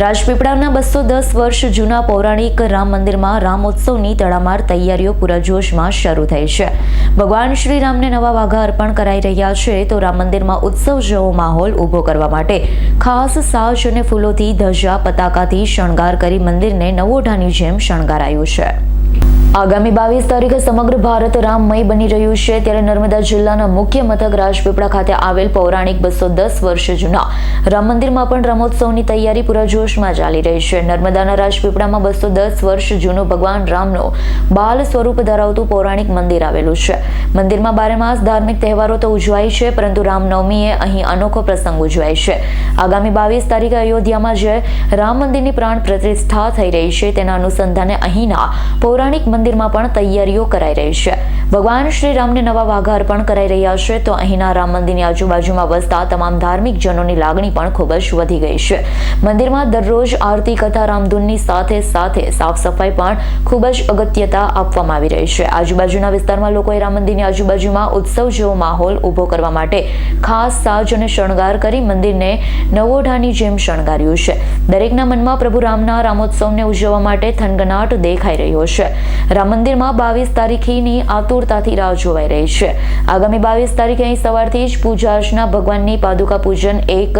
રાજપીપળાના બસો દસ વર્ષ જૂના પૌરાણિક રામ મંદિરમાં રામોત્સવની તડામાર તૈયારીઓ પૂરજોશમાં શરૂ થઈ છે. ભગવાન શ્રી રામને નવા વાઘા અર્પણ કરાઈ રહ્યા છે તો રામ મંદિરમાં ઉત્સવ જેવો માહોલ ઊભો કરવા માટે ખાસ સાજ અને ફૂલોથી ધજા, પતાકાથી શણગાર કરી મંદિરને નવોઢાની જેમ શણગારાયું છે. આગામી બાવીસ તારીખે સમગ્ર ભારત રામમય બની રહ્યું છે. ત્યારે નર્મદા જિલ્લાના મુખ્ય મથક રાજપીપળા ખાતે આવેલ પૌરાણિક બસો દસ વર્ષ જૂના રામ મંદિરમાં પણ રામોત્સવની તૈયારી પૂરજોશમાં ચાલી રહી છે. નર્મદાના રાજપીપળામાં બસો દસ વર્ષ જૂનો ભગવાન રામનો બાલ સ્વરૂપ ધરાવતું પૌરાણિક મંદિર આવેલું છે. મંદિરમાં બારે માસ ધાર્મિક તહેવારો તો ઉજવાય છે, પરંતુ રામનવમીએ અહીં અનોખો પ્રસંગ ઉજવાય છે. આગામી બાવીસ તારીખે અયોધ્યામાં જે રામ મંદિરની પ્રાણ પ્રતિષ્ઠા થઈ રહી છે, તેના અનુસંધાને અહીંના પૌરાણિક મંદિરમાં પણ તૈયારીઓ કરાઈ રહી છે. ભગવાન શ્રી રામને નવા વાઘા અર્પણ કરાઈ રહ્યા છે તો અહીંના રામ મંદિરની આજુબાજુમાં વસતા તમામ ધાર્મિક જનોની લાગણી પણ ખૂબ જ વધી ગઈ છે. મંદિરમાં દરરોજ આરતી કથા રામધૂનની સાથે સાથે સાફ સફાઈ પણ ખૂબ જ અગત્યતા આપવામાં આવી રહી છે. આજુબાજુના વિસ્તારમાં લોકોએ રામ મંદિરની આજુબાજુમાં ઉત્સવ જેવો માહોલ ઊભો કરવા માટે ખાસ સાજ અને શણગાર કરી મંદિરને નવોઢાની જેમ શણગાર્યું છે. દરેકના મનમાં પ્રભુ રામના રામોત્સવને ઉજવવા માટે થનગનાટ દેખાઈ રહ્યો છે. રામ મંદિરમાં બાવીસ તારીખની આતુરતાથી રાહ જોવાઈ રહી છે. આગામી બાવીસ તારીખે અહીં સવારથી જ પૂજા અર્ચના, ભગવાનની પાદુકા પૂજન, એક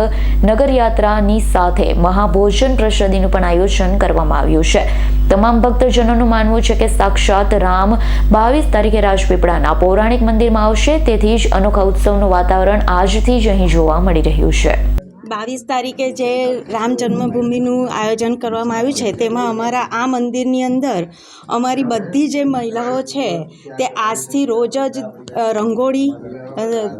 નગરયાત્રાની સાથે મહાભોજન પ્રસાદીનું પણ આયોજન કરવામાં આવ્યું છે. તમામ ભક્તજનોનું માનવું છે કે સાક્ષાત રામ બાવીસ તારીખે રાજપીપળાના પૌરાણિક મંદિરમાં આવશે. તેથી જ અનોખા ઉત્સવનું વાતાવરણ આજથી જ અહીં જોવા મળી રહ્યું છે. બાવીસ તારીખે જે રામ જન્મભૂમિનું આયોજન કરવામાં આવ્યું છે, તેમાં અમારા આ મંદિરની અંદર અમારી બધી જે મહિલાઓ છે, તે આજથી રોજ જ રંગોળી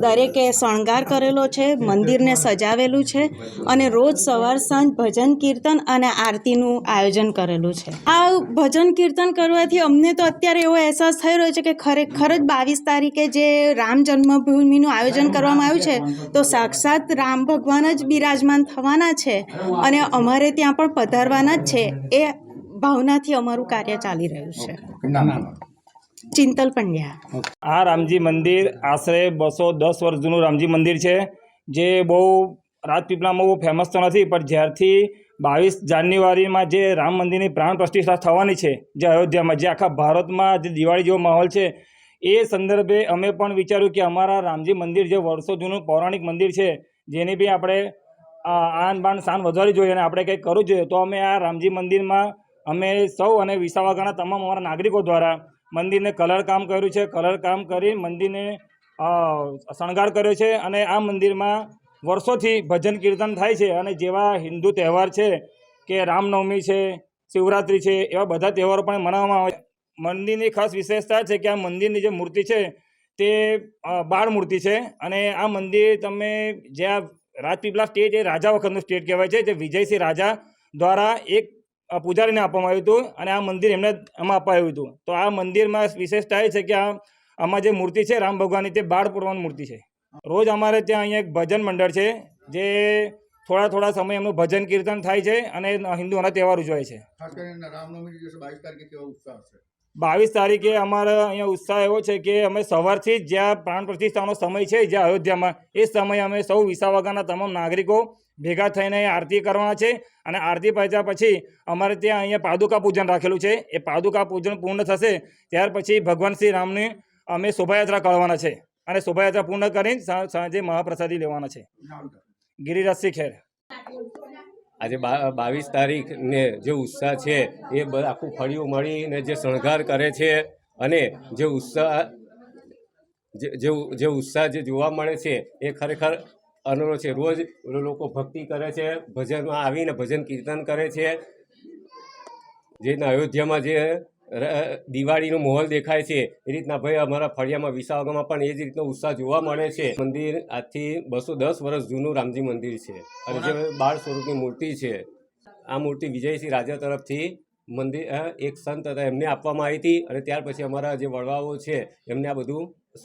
દરેકે શણગાર કરેલો છે, મંદિરને સજાવેલું છે અને રોજ સવાર સાંજ ભજન કીર્તન અને આરતીનું આયોજન કરેલું છે. આ ભજન કીર્તન કરવાથી અમને તો અત્યારે એવો અહેસાસ થઈ રહ્યો છે કે ખરેખર જ બાવીસ તારીખે જે રામ જન્મભૂમિનું આયોજન કરવામાં આવ્યું છે, તો સાક્ષાત રામ ભગવાન જ બિરાજમાન થવાના છે અને અમારે ત્યાં પણ પધારવાના જ છે. એ ભાવનાથી અમારું કાર્ય ચાલી રહ્યું છે. ચિંતલ પંડ્યા. આ રામજી મંદિર આશરે બસો દસ વર્ષ જૂનું રામજી મંદિર છે જે બહુ રાજપીપળામાં બહુ ફેમસ તો નથી પણ જ્યારથી બાવીસ જાન્યુઆરીમાં જે રામ મંદિરની પ્રાણ પ્રતિષ્ઠા થવાની છે જે અયોધ્યામાં જે આખા ભારતમાં જે દિવાળી જેવો માહોલ છે એ સંદર્ભે અમે પણ વિચાર્યું કે અમારા રામજી મંદિર જે વર્ષો જૂનું પૌરાણિક મંદિર છે જેની બી આપણે આન બાન શાન વધારવી જોઈએ અને આપણે કંઈક કરવું જોઈએ. તો અમે આ રામજી મંદિરમાં અમે સૌ અને વિસાવાગાના તમામ અમારા નાગરિકો દ્વારા મંદિરને કલર કામ કર્યું છે. કલર કામ કરી મંદિરને શણગાર કર્યો છે અને આ મંદિરમાં વર્ષોથી ભજન કીર્તન થાય છે અને જેવા હિન્દુ તહેવાર છે કે રામનવમી છે, શિવરાત્રિ છે, એવા બધા તહેવારો પણ મનાવવામાં આવે મંદિરની ખાસ વિશેષતા છે કે આ મંદિરની જે મૂર્તિ છે તે બાળ મૂર્તિ છે અને આ મંદિર તમે જે આ રાજપીપળા સ્ટેટ એ રાજા વખતનું સ્ટેટ કહેવાય છે, જે વિજયસિંહ રાજા દ્વારા એક પૂજારીને આપવામાં આવ્યું હતું અને આ મંદિર એમને એમાં અપાયું હતું. તો આ મંદિરમાં વિશેષતા એ છે કે આ આમાં જે મૂર્તિ છે, રામ ભગવાનની, તે બાળ પૂર્વાની મૂર્તિ છે. રોજ અમારે ત્યાં અહીંયા એક ભજન મંડળ છે, જે થોડા થોડા સમય એમનું ભજન કીર્તન થાય છે અને હિન્દુઓના તહેવાર ઉજવાય છે? બાવીસ તારીખે અમારે અહીંયા ઉત્સાહ એવો છે કે અમે સવારથી જ જ્યાં પ્રાણ પ્રતિષ્ઠાનો સમય છે જ્યાં અયોધ્યામાં એ સમયે અમે સૌ વિસાવાગાના તમામ નાગરિકો ભેગા થઈને આરતી કરવાના છે અને આરતી પહોંચ્યા પછી અમારે ત્યાં અહીંયા પાદુકા પૂજન રાખેલું છે. એ પાદુકા પૂજન પૂર્ણ થશે ત્યાર પછી ભગવાન શ્રી રામની અમે શોભાયાત્રા કરવાના છે અને શોભાયાત્રા પૂર્ણ કરીને સાંજે મહાપ્રસાદી લેવાના છે. ગિરિરાજ. ગિરિરાજસિંહ ખેર. આજે બાવીસ તારીખ ને જે ઉત્સાહ છે, એ આખું ફળિયું મળીને જે શણગાર કરે છે અને જે ઉત્સાહ, જે જે ઉત્સાહ જે જોવા મળે છે, એ ખરેખર અનોરો છે. રોજ લોકો ભક્તિ કરે છે, ભજનમાં આવીને ભજન કીર્તન કરે છે. જેને અયોધ્યામાં જે દિવાળીનો માહોલ દેખાય છે. એ રીતના ભાઈ અમારા ફળિયામાં વિસાવગામાં પણ એ જ રીતનો ઉત્સાહ જોવા મળે છે. મંદિર આજથી બસો દસ વર્ષ જૂનું રામજી મંદિર છે. અને જે બાળ સ્વરૂપની મૂર્તિ છે. આ મૂર્તિ વિજયસિંહ રાજા તરફથી મંદિર એક સંત હતા એમને આપવામાં આવી હતી અને ત્યાર પછી અમારા જે વડવાઓ છે એમને આ બધું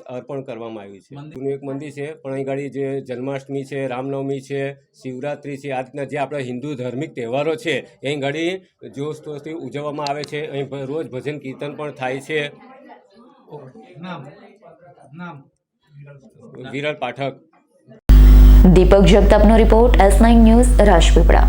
અર્પણ કરવામાં આવ્યું છે. જૂનું એક મંદિર છે પણ અહીં ગાડી જે જન્માષ્ટમી છે રામનવમી છે શિવરાત્રિ છે આ રીતના જે આપણા હિન્દુ ધાર્મિક તહેવારો છે અહીં ગાડી જોશ તોશથી ઉજવવામાં આવે છે. અહીં રોજ ભજન કીર્તન પણ થાય છે. Viral Pathak. Deepak જગતાપનો report S nine news Rajpipla